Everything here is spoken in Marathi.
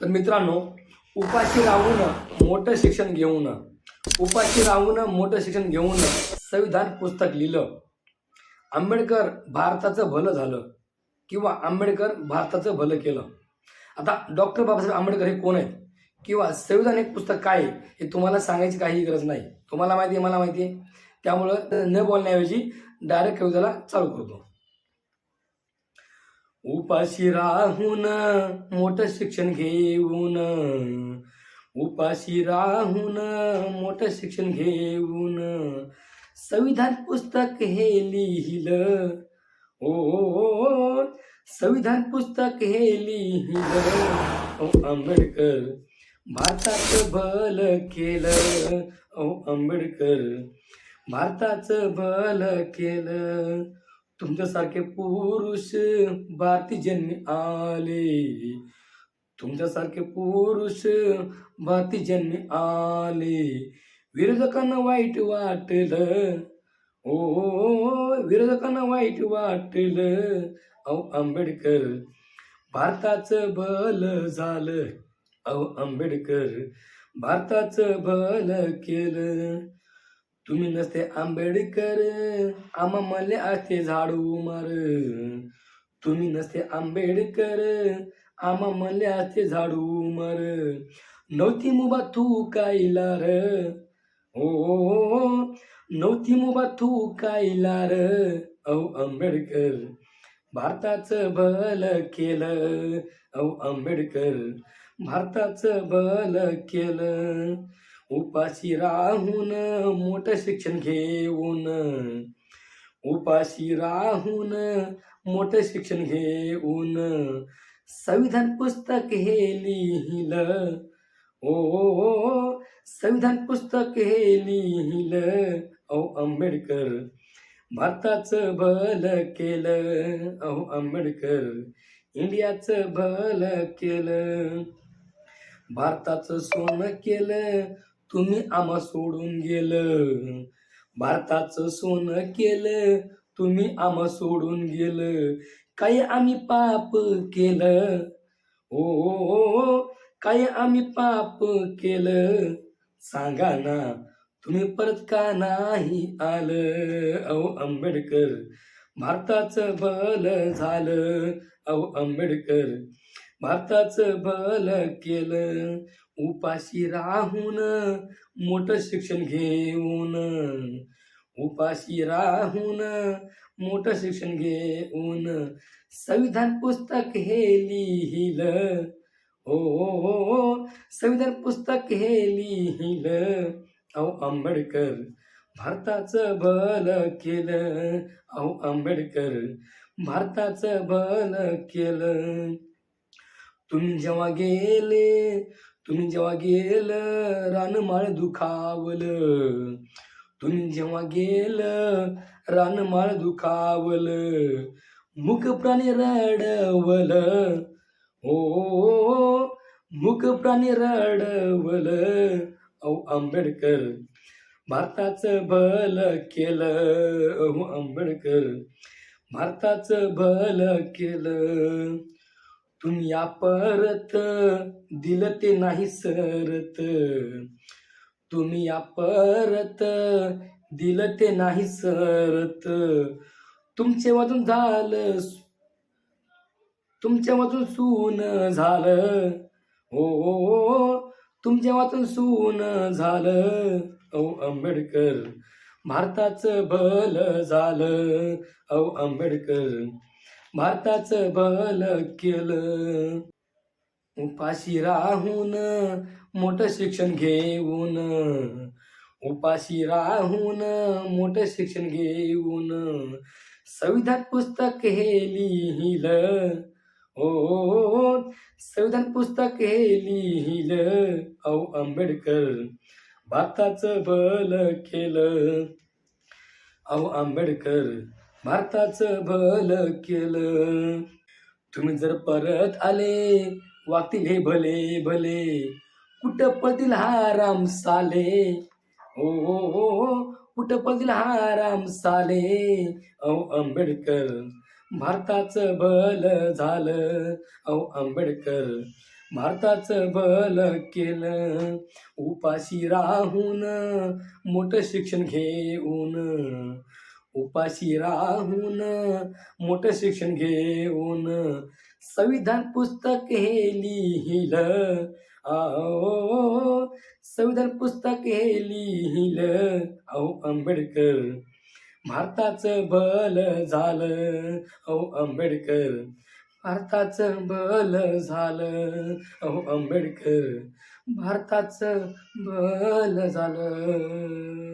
तर मित्रांनो उपाशी राहून मोठं शिक्षण घेऊन उपाशी राहून मोठं शिक्षण घेऊन संविधान पुस्तक लिहिलं. आंबेडकर भारताचं भलं झालं किंवा आंबेडकर भारताचं भलं केलं. आता डॉक्टर बाबासाहेब आंबेडकर हे कोण आहेत? किंवा संविधान एक पुस्तक काय आहे? हे तुम्हाला सांगायची काही गरज नाही. तुम्हाला माहिती आहे मला माहिती आहे. त्यामुळं न बोलण्याऐवजी डायरेक्ट कविताला चालू करतो. उपाशी राहून मोठं शिक्षण घेऊन उपाशी राहून मोठं शिक्षण घेऊन संविधान पुस्तक हे लिहिलं. ओ संविधान पुस्तक हे लिहिलं. ओ आंबेडकर भारताचं भल केलं. ओ आंबेडकर भारताचं भल केलं. तुमच्यासारखे पुरुष भारती जन्मी आले. तुमच्यासारखे पुरुष भारती जन्मी आले. विरोधकांना वाईट वाटलं. ओ विरोधकांना वाईट वाटलं. अहो आंबेडकर भारताचं भल झालं. अहो आंबेडकर भारताचं भल केलं. तुम्ही नसते आंबेडकर आम्हा मले असते झाडू मार तुम्ही नसते आंबेडकर आम्हा मले असते झाडू मार नव्हती मुबा तू कायला र ओ हो, हो, हो, नव्हती मुबा तू कायला र अहो आंबेडकर भारताचं भल केलं. अहो आंबेडकर भारताचं भल केलं. उपाशी राहून मोठं शिक्षण घेऊन उपाशी राहून मोठं शिक्षण घेऊन संविधान पुस्तक हे लिहिलं. ओ संविधान पुस्तक हे लिहिलं. अहो आंबेडकर भारताचं भल केलं. अहो आंबेडकर इंडियाचं भल केलं. भारताचं सोनं केलं. तुम्ही आम्हा सोडून गेलं. भारताचं सोनं केलं तुम्ही आम्हा सोडून गेलं. काही आम्ही पाप केलं? हो, हो, हो, हो. काही आम्ही पाप केलं? सांगा ना तुम्ही परत का नाही आलं? अहो आंबेडकर भारताचं भल झालं. अहो आंबेडकर भारताचं भल केलं. उपाशी राहून मोठं शिक्षण घेऊन उपाशी राहून मोठं शिक्षण घेऊन संविधान पुस्तक हे लिहिलं. हो, हो, हो, हो संविधान पुस्तक हे लिहिलं. अहो आंबेडकर भारताचं बल केलं. अहो आंबेडकर भारताचं बल केलं. तुम्ही जेव्हा गेले तुम्ही जेव्हा गेलं रानमाळ दुखावलं. तुम्ही जेव्हा गेलं रानमाळ दुखावलं. मुख प्राणी रडवल. ओ मुख प्राणी रडवल. अहो आंबेडकर भारताचं भल केलं. अहो आंबेडकर भारताचं भल केलं. तुम्ही या परत दिलं ते नाही सरत. तुम्ही या परत दिलं ते नाही सरत. तुमचे वाचून झालं तुमच्या वाचून सून झालं. हो हो, हो, हो तुमच्या वाचून सून झालं. औ आंबेडकर भारताचं भल झालं. अहो आंबेडकर भारताचं भल केलं. उपाशी राहून मोठं शिक्षण घेऊन. उपाशी राहून मोठं शिक्षण घेऊन. संविधान पुस्तक हे लिहिलं. ओ संविधान पुस्तक हे लिहिलं. अहो आंबेडकर भारताचं भल केलं. अहो आंबेडकर भारताचं भलं केलं. तुम्ही जर परत आले वागतील हे भले भले. कुठं पळतील हा राम साले? हो हो हो, हो. कुठं पळतील हा राम साले? अहो आंबेडकर भारताचं भलं झालं. अहो आंबेडकर भारताचं भलं केलं. उपाशी राहून मोठं शिक्षण घेऊन उपाशी राहून मोठं शिक्षण घेऊन संविधान पुस्तक हे लिहिलं. आओ संविधान पुस्तक हे लिहिलं. अहो आंबेडकर भारताचं भल झालं. अहो आंबेडकर भारताचं भल झालं. अहो आंबेडकर भारताचं भल झालं.